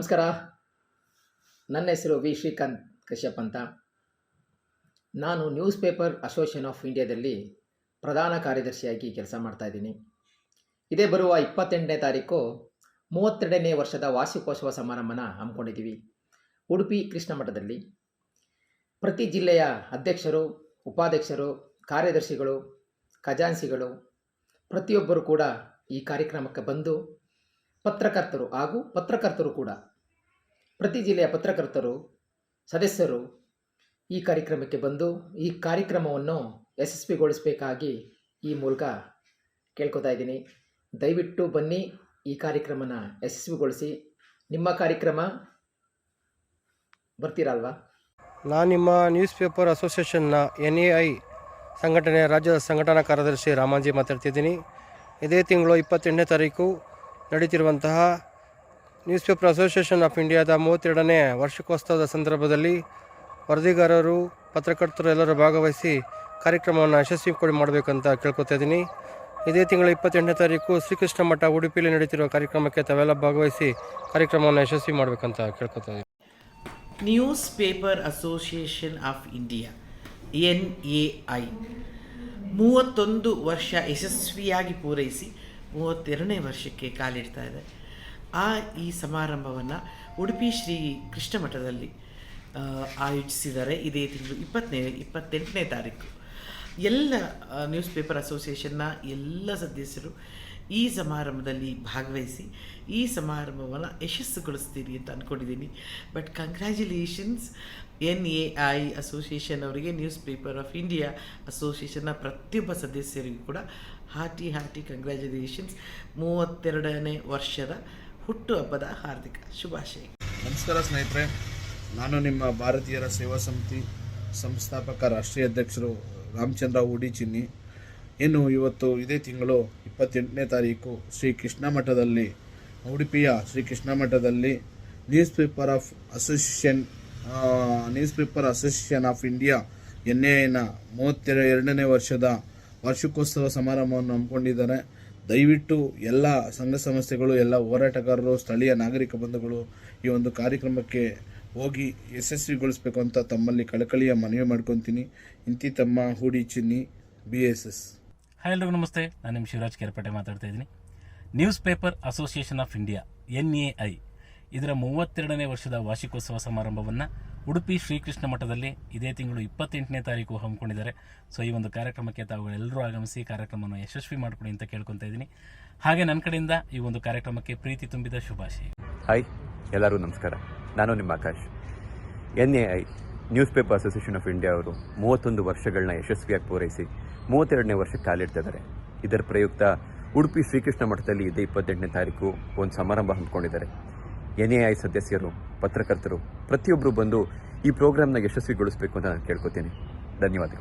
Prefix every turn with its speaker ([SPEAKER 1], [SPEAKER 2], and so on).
[SPEAKER 1] ನಮಸ್ಕಾರ. ನನ್ನ ಹೆಸರು ವಿ. ಶ್ರೀಕಾಂತ್ ಕಶ್ಯಪ್ ಅಂತ. ನಾನು ನ್ಯೂಸ್ ಪೇಪರ್ ಅಸೋಸಿಯೇಷನ್ ಆಫ್ ಇಂಡಿಯಾದಲ್ಲಿ ಪ್ರಧಾನ ಕಾರ್ಯದರ್ಶಿಯಾಗಿ ಕೆಲಸ ಮಾಡ್ತಾಯಿದ್ದೀನಿ ಇದೇ ಬರುವ ಇಪ್ಪತ್ತೆಂಟನೇ ತಾರೀಕು ಮೂವತ್ತೆರಡನೇ ವರ್ಷದ ವಾರ್ಷಿಕೋತ್ಸವ ಸಮಾರಂಭನ ಹಮ್ಮಿಕೊಂಡಿದ್ದೀವಿ. ಉಡುಪಿ ಕೃಷ್ಣ ಮಠದಲ್ಲಿ. ಪ್ರತಿ ಜಿಲ್ಲೆಯ ಅಧ್ಯಕ್ಷರು, ಉಪಾಧ್ಯಕ್ಷರು, ಕಾರ್ಯದರ್ಶಿಗಳು ಖಜಾನ್ಸಿಗಳು ಪ್ರತಿಯೊಬ್ಬರು ಕೂಡ ಈ ಕಾರ್ಯಕ್ರಮಕ್ಕೆ ಬಂದು ಪತ್ರಕರ್ತರು ಹಾಗೂ ಪತ್ರಕರ್ತರು ಕೂಡ. ಪ್ರತಿ ಜಿಲ್ಲೆಯ ಪತ್ರಕರ್ತರು, ಸದಸ್ಯರು ಈ ಕಾರ್ಯಕ್ರಮಕ್ಕೆ ಬಂದು ಈ ಕಾರ್ಯಕ್ರಮವನ್ನು ಯಶಸ್ವಿಗೊಳಿಸಬೇಕಾಗಿ ಈ ಮೂಲಕ ಕೇಳ್ಕೊತಾ ಇದ್ದೀನಿ. ದಯವಿಟ್ಟು ಬನ್ನಿ, ಈ ಕಾರ್ಯಕ್ರಮನ ಯಶಸ್ವಿಗೊಳಿಸಿ. ನಿಮ್ಮ ಕಾರ್ಯಕ್ರಮ ಬರ್ತೀರಲ್ವಾ
[SPEAKER 2] ನಾನು ನಿಮ್ಮ ನ್ಯೂಸ್ ಪೇಪರ್ ಅಸೋಸಿಯೇಷನ್ನ ಎನ್ ಎ ಐ ಸಂಘಟನೆಯ ರಾಜ್ಯದ ಸಂಘಟನಾ ಕಾರ್ಯದರ್ಶಿ ರಾಮಾಜಿ ಮಾತಾಡ್ತಿದ್ದೀನಿ. ಇದೇ ತಿಂಗಳು ಇಪ್ಪತ್ತೆಂಟನೇ ತಾರೀಕು ನಡೀತಿರುವಂತಹ ನ್ಯೂಸ್ ಪೇಪರ್ ಅಸೋಸಿಯೇಷನ್ ಆಫ್ ಇಂಡಿಯಾದ ಮೂವತ್ತೆರಡನೇ ವಾರ್ಷಿಕೋತ್ಸವದ ಸಂದರ್ಭದಲ್ಲಿ ವರದಿಗಾರರು, ಪತ್ರಕರ್ತರು ಎಲ್ಲರೂ ಭಾಗವಹಿಸಿ ಕಾರ್ಯಕ್ರಮವನ್ನು ಯಶಸ್ವಿ ಮಾಡಬೇಕಂತ ಕೇಳ್ಕೊತಾ ಇದ್ದೀನಿ. ಇದೇ ತಿಂಗಳ ಇಪ್ಪತ್ತೆಂಟನೇ ತಾರೀಕು ಶ್ರೀಕೃಷ್ಣ ಮಠ ಉಡುಪಿಯಲ್ಲಿ ನಡೀತಿರುವ ಕಾರ್ಯಕ್ರಮಕ್ಕೆ ತಾವೆಲ್ಲ ಭಾಗವಹಿಸಿ ಕಾರ್ಯಕ್ರಮವನ್ನು ಯಶಸ್ವಿ ಮಾಡಬೇಕಂತ ಕೇಳ್ಕೊತಾ ಇದ್ದೀನಿ.
[SPEAKER 3] News paper association of India N A I ಮೂವತ್ತೊಂದು ವರ್ಷ ಯಶಸ್ವಿಯಾಗಿ ಪೂರೈಸಿ ಮೂವತ್ತೆರಡನೇ ವರ್ಷಕ್ಕೆ ಕಾಲಿಡ್ತಾ ಇದೆ. ಆ ಈ ಸಮಾರಂಭವನ್ನು ಉಡುಪಿ ಶ್ರೀ ಕೃಷ್ಣ ಮಠದಲ್ಲಿ ಆಯೋಜಿಸಿದ್ದಾರೆ. ಇದೇ ತಿಂಗಳು ಇಪ್ಪತ್ತನೇ, ಇಪ್ಪತ್ತೆಂಟನೇ ತಾರೀಕು. ಎಲ್ಲ ನ್ಯೂಸ್ ಪೇಪರ್ ಅಸೋಸಿಯೇಷನ್ನ ಎಲ್ಲ ಸದಸ್ಯರು ಈ ಸಮಾರಂಭದಲ್ಲಿ ಭಾಗವಹಿಸಿ, ಈ ಸಮಾರಂಭವನ್ನು ಯಶಸ್ಸುಗೊಳಿಸ್ತೀರಿ ಅಂತ ಅಂದ್ಕೊಂಡಿದ್ದೀನಿ but congratulations N A I association ಅವರಿಗೆ ನ್ಯೂಸ್ ಪೇಪರ್ ಆಫ್ ಇಂಡಿಯಾ ಅಸೋಸಿಯೇಷನ್ನ ಪ್ರತಿಯೊಬ್ಬ ಸದಸ್ಯರಿಗೂ ಕೂಡ ಹಾರ್ಟಿ ಹಾರ್ಟಿ ಕಂಗ್ರ್ಯಾಚುಲೇಷನ್ಸ್ ಮೂವತ್ತೆರಡನೇ ವರ್ಷದ ಹುಟ್ಟುಹಬ್ಬದ ಹಾರ್ದಿಕ ಶುಭಾಶಯ.
[SPEAKER 4] ನಮಸ್ಕಾರ ಸ್ನೇಹಿತರೆ, ನಾನು ನಿಮ್ಮ ಭಾರತೀಯರ ಸೇವಾ ಸಮಿತಿ ಸಂಸ್ಥಾಪಕ ರಾಷ್ಟ್ರೀಯ ಅಧ್ಯಕ್ಷರು ರಾಮಚಂದ್ರ ಉಡಿ ಚಿನ್ನಿ. ಇನ್ನು ಇವತ್ತು ಇದೇ ತಿಂಗಳು ಇಪ್ಪತ್ತೆಂಟನೇ ತಾರೀಕು ಶ್ರೀ ಕೃಷ್ಣ ಮಠದಲ್ಲಿ, ಉಡುಪಿಯ ಶ್ರೀ ಕೃಷ್ಣ ಮಠದಲ್ಲಿ news paper of association news paper association of India N ಎನ ಮೂವತ್ತೆರಡು ಎರಡನೇ ವರ್ಷದ ವಾರ್ಷಿಕೋತ್ಸವ ಸಮಾರಂಭವನ್ನು ಹಮ್ಮಿಕೊಂಡಿದ್ದಾರೆ. ದಯವಿಟ್ಟು ಎಲ್ಲ ಸಂಘ ಸಂಸ್ಥೆಗಳು, ಎಲ್ಲ ಹೋರಾಟಗಾರರು, ಸ್ಥಳೀಯ ನಾಗರಿಕ ಬಂಧುಗಳು ಈ ಒಂದು ಕಾರ್ಯಕ್ರಮಕ್ಕೆ ಹೋಗಿ ಯಶಸ್ವಿಗೊಳಿಸ್ಬೇಕು ಅಂತ ತಮ್ಮಲ್ಲಿ ಕಳಕಳಿಯ ಮನವಿ ಮಾಡ್ಕೊತೀನಿ. ಇಂತಿ ತಮ್ಮ ಹೂಡಿ ಚಿನ್ನಿ ಬಿ ಎಸ್ ಎಸ್
[SPEAKER 5] ಹಾಯ್ ಎಲ್ರಿಗೂ ನಮಸ್ತೆ. ನಾನು ನಿಮ್ಮ ಶಿವರಾಜ್ ಕೆರಪೇಟೆ ಮಾತಾಡ್ತಾ ಇದ್ದೀನಿ. News paper association of India N A I ಇದರ ಮೂವತ್ತೆರಡನೇ ವರ್ಷದ ವಾರ್ಷಿಕೋತ್ಸವ ಸಮಾರಂಭವನ್ನು ಉಡುಪಿ ಶ್ರೀಕೃಷ್ಣ ಮಠದಲ್ಲಿ ಇದೇ ತಿಂಗಳು ಇಪ್ಪತ್ತೆಂಟನೇ ತಾರೀಕು ಹಮ್ಮಿಕೊಂಡಿದ್ದಾರೆ. ಸೊ ಈ ಒಂದು ಕಾರ್ಯಕ್ರಮಕ್ಕೆ ತಾವುಗಳೆಲ್ಲರೂ ಆಗಮಿಸಿ ಕಾರ್ಯಕ್ರಮವನ್ನು ಯಶಸ್ವಿ ಮಾಡಿಕೊಡಿ ಅಂತ ಕೇಳ್ಕೊತಾ ಇದ್ದೀನಿ. ಹಾಗೆ ನನ್ನ ಕಡೆಯಿಂದ ಈ ಒಂದು ಕಾರ್ಯಕ್ರಮಕ್ಕೆ ಪ್ರೀತಿ ತುಂಬಿದ ಶುಭಾಶಯ.
[SPEAKER 6] ಹಾಯ್ ಎಲ್ಲರಿಗೂ ನಮಸ್ಕಾರ. ನಾನು ನಿಮ್ಮ Akash. N A I news paper association of India ಅವರು ಮೂವತ್ತೊಂದು ವರ್ಷಗಳನ್ನ ಯಶಸ್ವಿಯಾಗಿ ಪೂರೈಸಿ ಮೂವತ್ತೆರಡನೇ ವರ್ಷಕ್ಕೆ ಕಾಲಿಡ್ತಿದ್ದಾರೆ. ಇದರ ಪ್ರಯುಕ್ತ ಉಡುಪಿ ಶ್ರೀಕೃಷ್ಣ ಮಠದಲ್ಲಿ ಇದೇ ಇಪ್ಪತ್ತೆಂಟನೇ ತಾರೀಕು ಒಂದು ಸಮಾರಂಭ ಹಮ್ಮಿಕೊಂಡಿದ್ದಾರೆ. ಎನ್ ಎ ಐ ಸದಸ್ಯರು, ಪತ್ರಕರ್ತರು ಪ್ರತಿಯೊಬ್ಬರು ಬಂದು ಈ ಪ್ರೋಗ್ರಾಮ್ನ ಯಶಸ್ವಿಗೊಳಿಸಬೇಕು ಅಂತ ನಾನು ಕೇಳ್ಕೊತೀನಿ. ಧನ್ಯವಾದಗಳು.